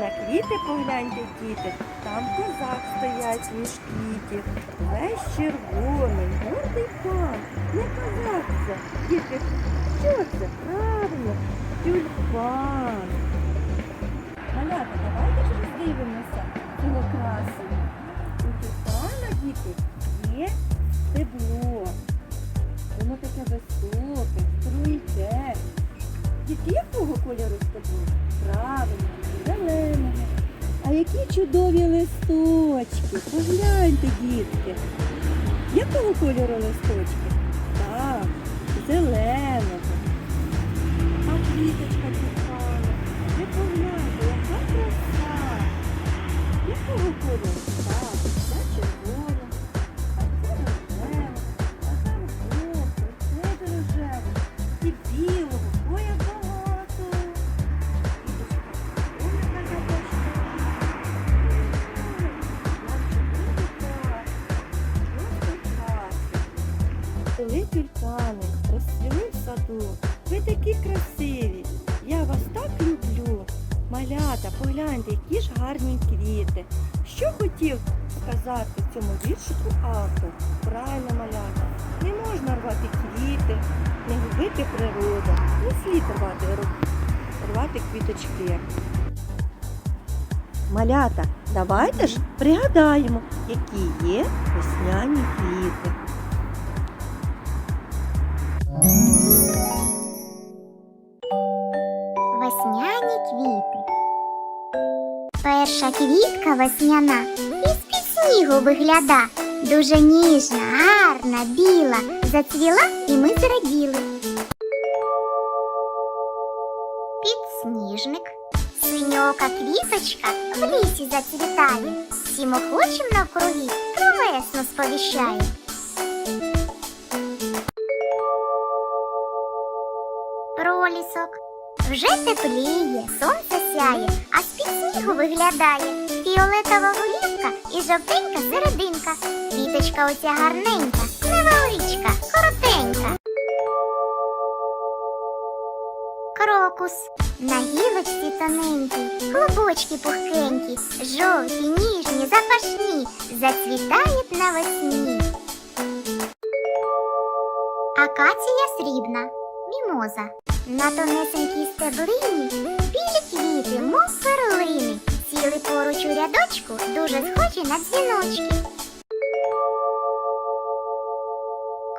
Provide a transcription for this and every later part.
На квіти погляньте, діти, там козак стоять між квітів. Весь червоний, гордий пан. Не козак це. Діти, що це? Правильно, тюльпан. Малята, давайте ж роздивимося цього красу. У тюльпана, діти, є стебло. Воно таке високе, струйке. Діти, якого кольору стебло? Правильно, зеленого. А які чудові листочки. Погляньте, дітки. Якого кольору листочки? Так, зеленого. А квіточка тюльпана. Ви погляньте, яка краса. Якого кольору? Тюльпани розцвіли в саду, ви такі красиві. Я вас так люблю. Малята, погляньте, які ж гарні квіти. Що хотів сказати цьому віршику автор? Правильно, малята. Не можна рвати квіти, не губити природу. Не слід рвати, рвати квіточки. Малята, давайте ж пригадаємо, які є весняні квіти. Весняні квіти. Перша квітка весняна із-під снігу вигляда. Дуже ніжна, гарна, біла. Зацвіла і ми зраділи. Підсніжник. Синьока квіточка в лісі зацвітає. Всім охочим навкруги про весну сповіщає. Пролісок. Вже тепліє, сонце сяє, а з-під снігу виглядає фіолетова голівка і жовтенька серединка. Квіточка оця гарненька, невеличка, коротенька. Крокус. На гілочці тоненькій, клубочки пухкенькі, жовті, ніжні, запашні, зацвітають навесні. Акація срібна, мімоза. На тонесенькій стеблині білі квіти, мов перлини, сіли поруч у рядочку, дуже схожі на дзвіночки.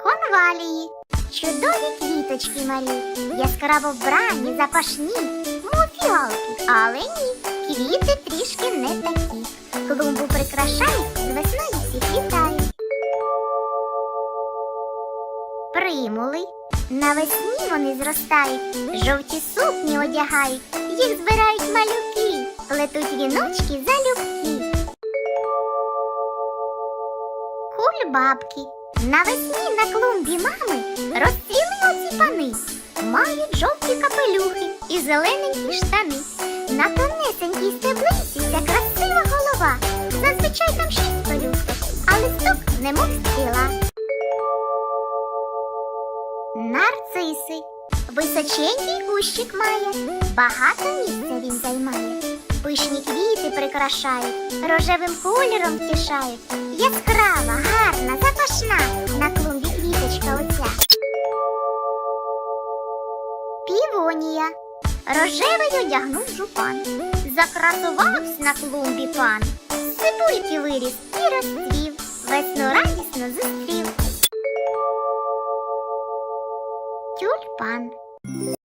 Конвалії. Чудові квіточки малі, яскраво вбрані, запашні, мов фіалки, але ні, квіти трішки не такі. Клумбу прикрашають, Навесні вони зростають, жовті сукні одягають, їх збирають малюки, плетуть віночки залюбки. Кульбабки. Навесні на клумбі мами розцвіли оці пани, мають жовті капелюхи і зелененькі штани. На тонесенькій стеблинці ця красива голова. Зазвичай там шість пелюсток, а листок немов стріла. Нарциси. Височенький кущик має, багато місця він займає. Пишні квіти прикрашають, рожевим кольором втішають. Яскрава, гарна, запашна на клумбі квіточка оця. Півонія. Рожевий одягнув жупан. Закрасувавсь на клумбі пан. Цибульки виріс і розцвів. Весну радісно зустрів.